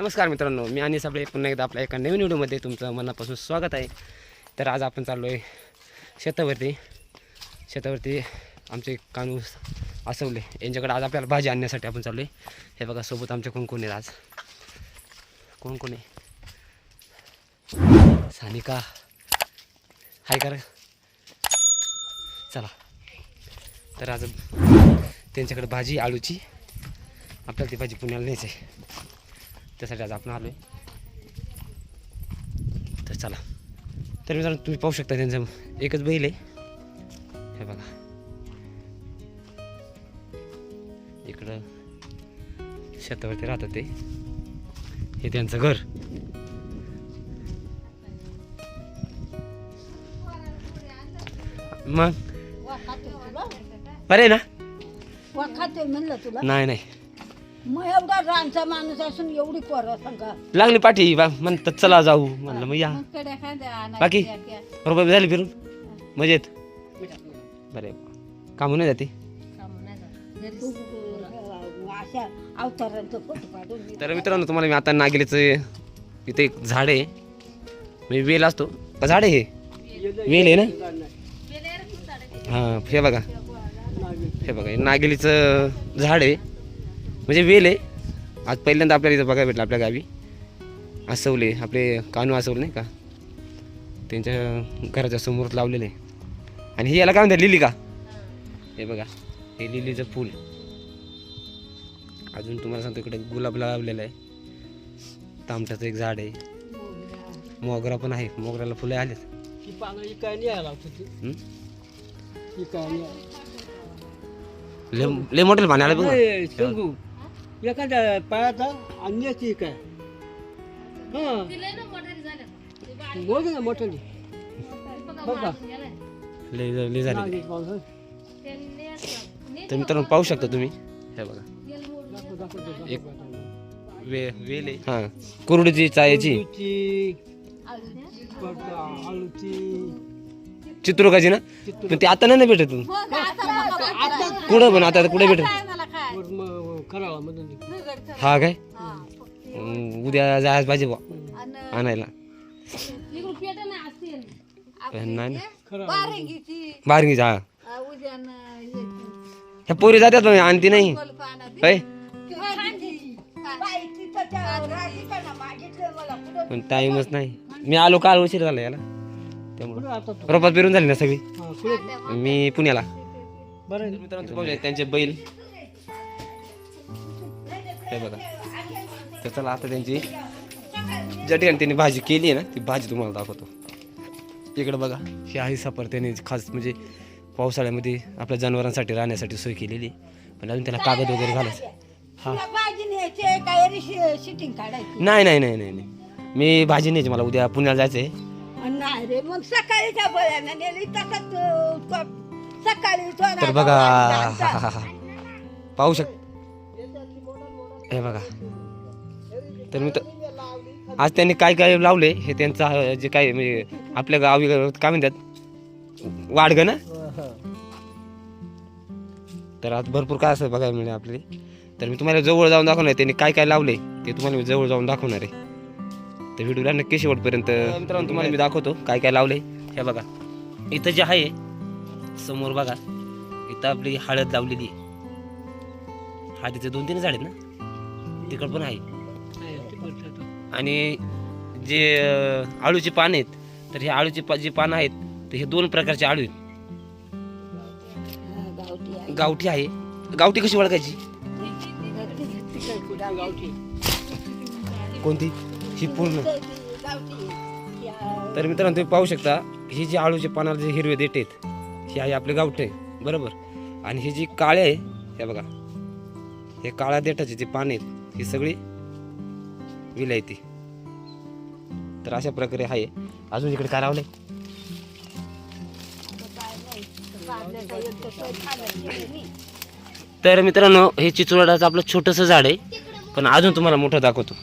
नमस्कार मित्रांनो मी आणि साबळे पुन्हा एकदा आपल्या एका नवीन व्हिडिओमध्ये तुमचं मनापासून स्वागत आहे. तर आज आपण चाललो आहे शेतावरती. शेतावरती आमचे कानू असवले यांच्याकडे आज आपल्याला भाजी आणण्यासाठी आपण चाललो आहे हे बघा सोबत आमच्या कोण कोण आहेत आज? कोण कोण आहे? सानिका. हाय कर चला. तर आज त्यांच्याकडे भाजी आळूची. आपल्याला ती भाजी पुण्याला न्यायची आहे. त्यासाठी आज आपण आलो आहे तर चला. तर मित्रांनो तुम्ही पाहू शकता त्यांचं एकच बैल आहे. हे बघा. इकडं शेतावरती राहतात ते. हे त्यांचं घर. मग? बरे ना? नाही नाही. मग एवढा रानचा माणूस असून एवढी पोरं सांगा. लागली पाठी बा म्हणतात चला जाऊ. म्हणलं मग या. बाकी? बरोबर झाली फिरून? मजेत? बरे. कामं नाही जाते? अशा अवतारांचं फोटो काढून दे. तर मित्रांनो तुम्हाला मी आता नागेलीचं इथे एक झाड आहे. मी वेल असतो. का झाड आहे हे? वेल आहे ना? हां हे बघा. हे बघा हे नागेलीचं झाड आहे. म्हणजे वेल आहे. आज पहिल्यांदा आपल्याला इथं बघायला भेटलं आपल्या गावी. असवले आपले कानू असवले नाही का? त्यांच्या घराच्या समोर लावलेले. आहे आणि हे याला काय म्हणतात लिली का? हे बघा हे लिलीचं फूल. अजून तुम्हाला सांगतो इकडे गुलाब लावलेला आहे. तामट्याचं एक झाड आहे. मोगरा पण आहे. मोगऱ्याला फुले आलेत. ती? पानं इकायला यायला ती हं? एखाद्या पायाचा अन्याची काय हा. मोठ ना लय लय झाले. तर मित्रांनो पाहू शकता तुम्ही. हे बघा. दाखव, दाखव, दाखव. एक वे वेल आहे. हां. कुरडीची चायाची. आलूची, बघा, आलूची. चित्रुकाची ना? पण ते आता नाही ना भेटत? कुठं पण आता कुठे भेटत? करावा हा काय? हं, उद्या जायला पाहिजे बा आणायला. नाही ना. बारंगीचा. हा. ह्या पोरी जातात पण आणती नाही. होय? त्या पण टाइमच नाही. मी आलो काल उशीर झाला याला. त्यामुळं. आता रोपात पेरून झाली ना सगळी? हा? मी पुण्याला. बरं आहे. मित्रांनो तुम्ही पाहू शकता त्यांचे बैल. हे बघा. तर चला आता त्यांची ज्या ठिकाणी त्यांनी भाजी केली आहे ना ती भाजी तुम्हाला दाखवतो. इकडं बघा ही आहे सफर. त्याने खास म्हणजे पावसाळ्यामध्ये आपल्या जनावरांसाठी राहण्यासाठी सोय केलेली. पण अजून त्याला कागद वगैरे घालायचं. हा. नाही नाही नाही नाही नाही. मी भाजी न्यायची मला उद्या पुण्याला जायचं आहे तर बघा पाहू शक हे बघा. तर मी तर आज त्यांनी काय काय लावले हे त्यांचं जे काय म्हणजे आपल्या गावी काय म्हणतात? वाडगं ना? तर आज भरपूर काय असं बघायला मिळेल आपले तर मी तुम्हाला जवळ जाऊन दाखवणार आहे त्यांनी काय काय लावले ते तुम्हाला मी जवळ जाऊन दाखवणार आहे. तर व्हिडिओला नक्की शेवटपर्यंत मित्रांनो तुम्हाला मी दाखवतो काय काय लावले. हे बघा. इथं जे आहे समोर बघा इथं आपली हळद लावलेली आहे. हळदीचे दोन तीन झाड आहेत ना? तिकड पण आहे. आणि जे आळूची पानं आहेत तर हे आळूची पा जी पानं आहेत तर हे दोन प्रकारचे आळू आहेत. गावठी आहे. गावठी कशी ओळखायची? कोणती? ही पूर्ण. तर मित्रांनो तुम्ही पाहू शकता ही जी आळूची पानाला जे हिरवे देठ आहेत ही आहे आपले गावठे बरोबर? आणि ही जी काळे आहे हे बघा. हे काळ्या देठाची जी पाने आहेत ही सगळी विलायती तर अशा प्रकारे आहे. अजून इकडे काय लावलंय? तर मित्रांनो हे चिचोडाचं आपलं छोटंसं झाड आहे. पण अजून तुम्हाला मोठं दाखवतो.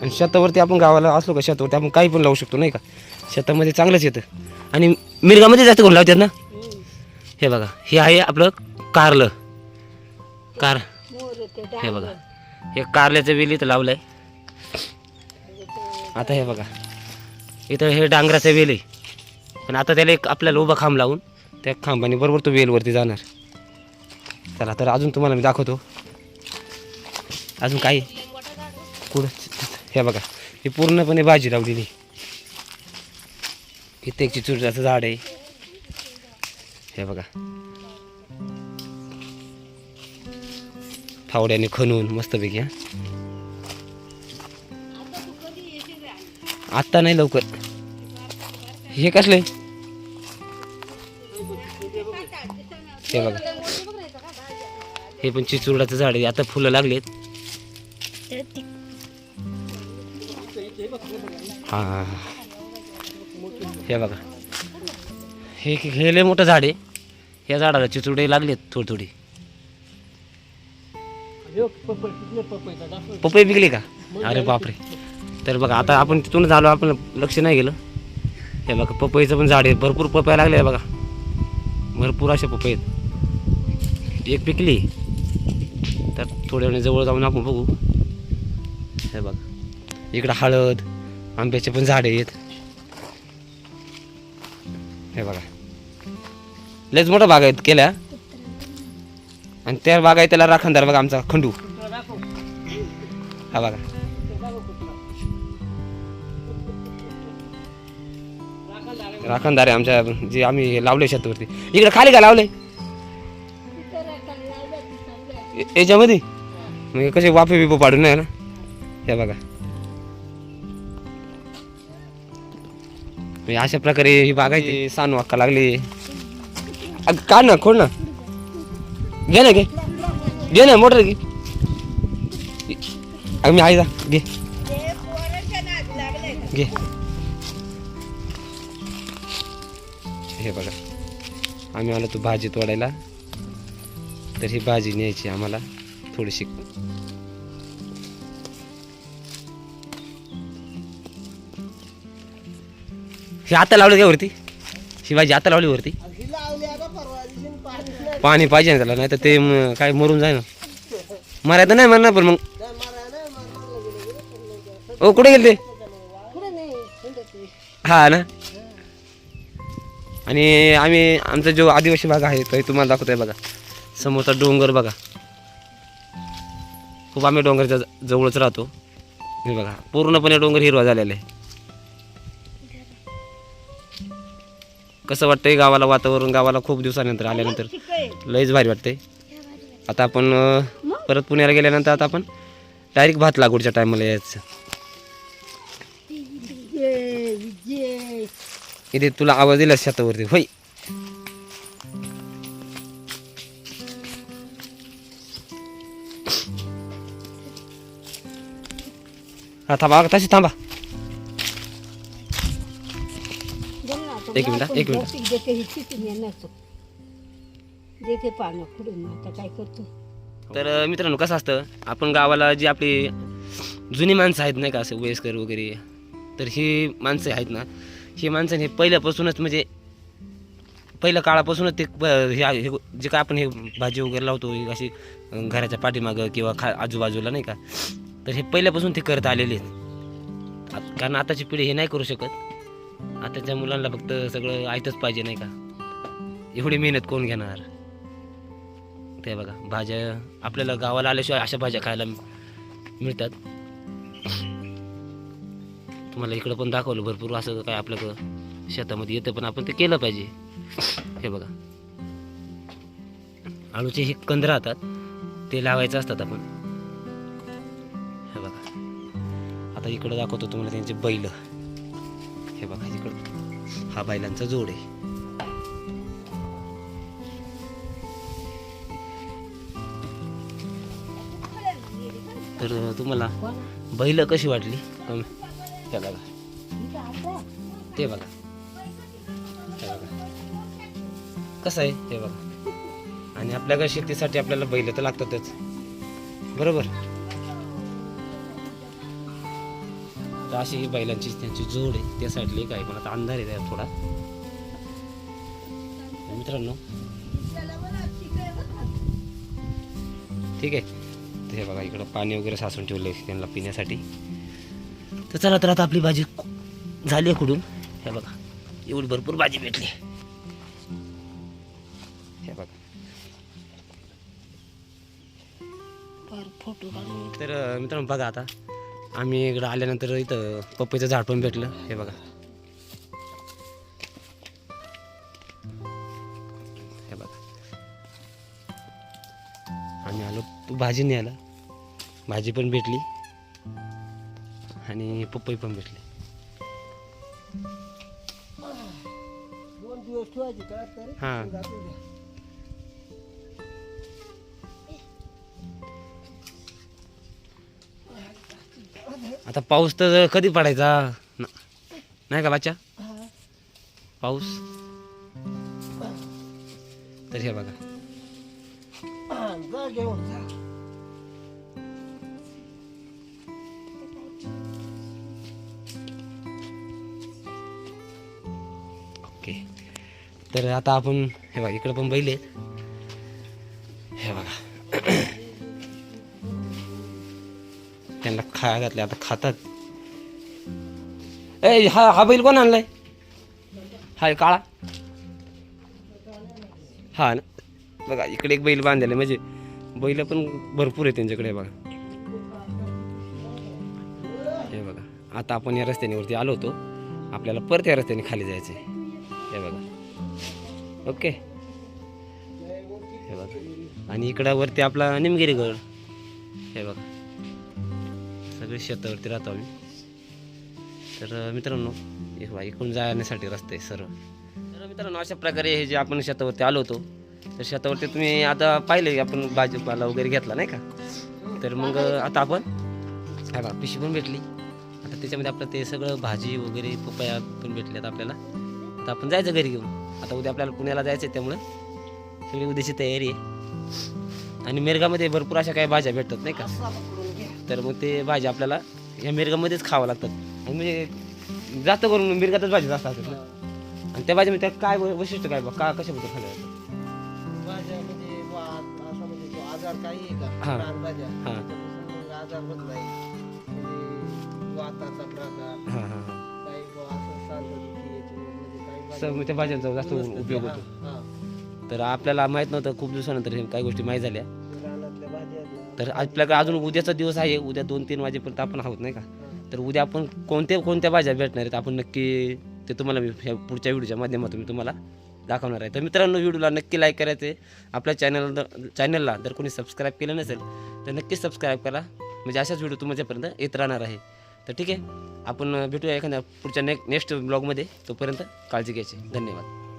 आणि शेतावरती आपण गावाला असलो का शेतावरती आपण काही पण लावू शकतो नाही का? शेतामध्ये चांगलंच येतं. आणि मिरगामध्ये जास्त कोण लावतात ना? हे बघा हे आहे आपलं कारलं. कार हे बघा. हे कारल्याचं वेल इथं लावलंय. आता हे बघा. इथं हे डांगराचं वेल आहे. पण आता त्याला एक आपल्याला उभा खांब लावून त्या खांबाने बरोबर तो वेलवरती जाणार. चला तर अजून तुम्हाला मी दाखवतो. अजून काही? कुठं? हे बघा. ही पूर्णपणे भाजी लावलेली. इथे एक चिचुरचं झाड आहे. हे बघा. फावड्याने खणून मस्तपैकी हा. आत्ता नाही लवकर. हे कसले? हे बघा. हे पण चिचुरडाचं झाड आहे. आता फुलं लागलेत. हा हे बघा. हे हे लय मोठं झाड आहे. या झाडाला चिचुडे लागलेत थोडी थोडी. पपई पिकली का? अरे बापरे. तर बघा आता आपण तिथून झालो आपण लक्ष नाही गेलं. हे बघा पपईचं पण झाड आहे. भरपूर पपया लागले आहे बघा. भरपूर अशा पपई आहेत. एक पिकली. तर थोड्या वेळाने जवळ जाऊन आपण बघू. हे बघा. इकडं हळद आंब्याचे पण झाडे आहेत. हे बघा. लयच मोठा बाग आहेत केल्या. आणि त्या बाग आहे त्याला राखणदार बघा आमचा खंडू. हा बघा. राखणदार आहे आमच्या जे आम्ही लावले शेतावरती. इकडे खाली का लावले याच्यामध्ये? म्हणजे कसे वाफे बिपे पाडून नाही ना? हे बघा. म्हणजे अशा प्रकारे ही बागायची सानू अक्का लागली. अग, ना खोड ना. घे ना घे. घे ना मोटर घे. आम्ही मी आहे जा घे. घे. हे बघा आम्ही आलो तू भाजी तोडायला. तर ही भाजी न्यायची आम्हाला थोडीशी. ही आता लावली का वरती? ही भाजी आता लावली वरती? पाणी पाहिजे ना त्याला नाही तर ते काय मरून जाय ना मरायचं नाही म्हणणार पण मग. ओ कुठे गेले ते हा ना. आणि आम्ही आमचा जो आदिवासी भाग आहे तो तुम्हाला दाखवतोय बघा. समोरचा डोंगर बघा. खूप आम्ही डोंगरच्या ज- जवळच राहतो. हे बघा पूर्णपणे डोंगर हिरवा झालेला आहे. कसं वाटतंय गावाला वातावरण? गावाला खूप दिवसानंतर आल्यानंतर. लयच भारी वाटतंय. आता आपण परत पुण्याला गेल्यानंतर आता आपण डायरेक्ट भात लागवडच्या टायमाला यायचं. इथे तुला आवाज दिला शेतावरती. होय. थांबा तशी थांबा. एक मिनिट, एक मिनिट. देते ही चिकून येणार तो. देते पानं खुडून आता काय करतो तर मित्रांनो कसं असतं आपण गावाला जी आपली जुनी माणसं आहेत नाही का असं वयस्कर वगैरे तर ही माणसं आहेत ना ही माणसं हे पहिल्यापासूनच म्हणजे पहिल्या काळापासूनच ते हे जे काय आपण हे भाजी वगैरे लावतो अशी घराच्या पाठीमागं किंवा खा आजूबाजूला नाही का तर हे पहिल्यापासून ते करत आलेले आहेत कारण आताची पिढी हे नाही करू शकत आताच्या मुलांना फक्त सगळं आयतच पाहिजे नाही का? एवढी मेहनत कोण घेणार? ते बघा भाज्या आपल्याला गावाला आल्याशिवाय अशा भाज्या खायला मिळतात. तुम्हाला इकडं पण दाखवलं भरपूर असं काय आपल्याकडं शेतामध्ये येतं पण आपण ते केलं पाहिजे. हे बघा. आळूचे हे कंद राहतात ते लावायचं असतात आपण. हे बघा. आता इकडं दाखवतो तुम्हाला त्यांचे बैल. हा बैलांचा जोड आहे. तर तुम्हाला बैल कशी वाटली? कमी ते बघा. ते बघा. ते बघा. कसं आहे? ते बघा. आणि आपल्या शेतीसाठी आपल्याला बैल तर लागतातच. बरोबर? अशी ही बैलांची त्यांची जोड आहे. त्या साईडला एक आहे पण आता अंधार आहे थोडा. मित्रांनो ठीक आहे. तर हे बघा इकडं पाणी वगैरे साचून ठेवलं आहे त्यांना पिण्यासाठी. तर चला तर आता आपली भाजी झाली आहे कुठून हे बघा एवढी भरपूर भाजी भेटली. हे बघा. तर मित्रांनो बघा आता. आम्ही इकडं आल्यानंतर इथं पपईचं झाड पण भेटलं. हे बघा. हे बघा. आम्ही आलो भाजी न्यायला. भाजी पण भेटली. आणि पपई पण भेटली. हां. आता पाऊस तर कधी पडायचा? नाही का बाच्या पाऊस? तर हे बघा. ओके. तर आता आपण हे बघा इकडं पण बैल आहेत. खाया घातले आता खातात. ए हा हा बैल कोण आणलाय? हा काळा. हा ना. बघा इकडे एक बैल बांधलेला आहे, म्हणजे बैल पण भरपूर आहे त्यांच्याकडे बघा. हे बघा आता आपण या रस्त्याने वरती आलो होतो. आपल्याला परत या रस्त्याने खाली जायचं आहे हे बघा. ओके. हे बघा. आणि इकडं वरती आपला निमगिरीगड. हे बघा. सगळे शेतावरती राहतो आम्ही. तर मित्रांनो हे इकडून जाण्यासाठी रस्ता आहे सर्व. तर मित्रांनो अशा प्रकारे हे जे आपण शेतावरती आलो होतो तर शेतावरती तुम्ही आता पाहिले आपण भाजीपाला वगैरे घेतला नाही का? तर मग आता आपण काय बा पिशी पण भेटली. आता त्याच्यामध्ये आपलं ते सगळं भाजी वगैरे पपया पण भेटल्यात आपल्याला. आता आपण जायचं घरी घेऊन. आता उद्या आपल्याला पुण्याला जायचं आहे त्यामुळं. सगळी उद्याची तयारी आहे. आणि मिरगामध्ये भरपूर अशा काही भाज्या भेटतात नाही का? तर मग ते भाज्या आपल्याला या मिरगामध्येच खावं लागतात. आणि म्हणजे जास्त करून मिरगातच भाजी जास्त असतात ना. आणि त्या भाजीमध्ये त्यात काय वैशिष्ट्य काय बा? का कशाबद्दल खाल्लं जातं भाज्या बुवा, असा म्हणजे तो आजार काही आहे का? हा. हा. त्याच्यापासून मग आजार होत नाही. म्हणजे वाताचा प्रकार. हां हां हां. काही बुवा असं सांधेदुखी याची म्हणजे काही भाज्या- असं मग त्या भाज्यांचा जास्त वनस्पती, उपयोग हा, होतो हा. तर आपल्याला माहीत नव्हतं खूप दिवसानंतर हे काही गोष्टी माहीत झाल्या. तर आपल्याकडे अजून उद्याचा दिवस आहे. उद्या दोन तीन वाजेपर्यंत आपण आहोत नाही का? तर उद्या आपण कोणत्या कोणत्या भाज्या भेटणार आहेत? आपण नक्की ते तुम्हाला मी ह्या पुढच्या व्हिडिओच्या माध्यमातून मी तुम्हाला दाखवणार आहे. तर मित्रांनो व्हिडिओला नक्की लाईक करायचं आहे. आपल्या चॅनल चॅनलला जर कोणी सबस्क्राईब केलं नसेल तर नक्की सबस्क्राईब करा. म्हणजे अशाच व्हिडिओ तुमच्यापर्यंत येत राहणार आहे. तर ठीक आहे. आपण भेटूया एखाद्या पुढच्या ने नेक्स्ट ब्लॉगमध्ये तोपर्यंत काळजी घ्यायची. धन्यवाद.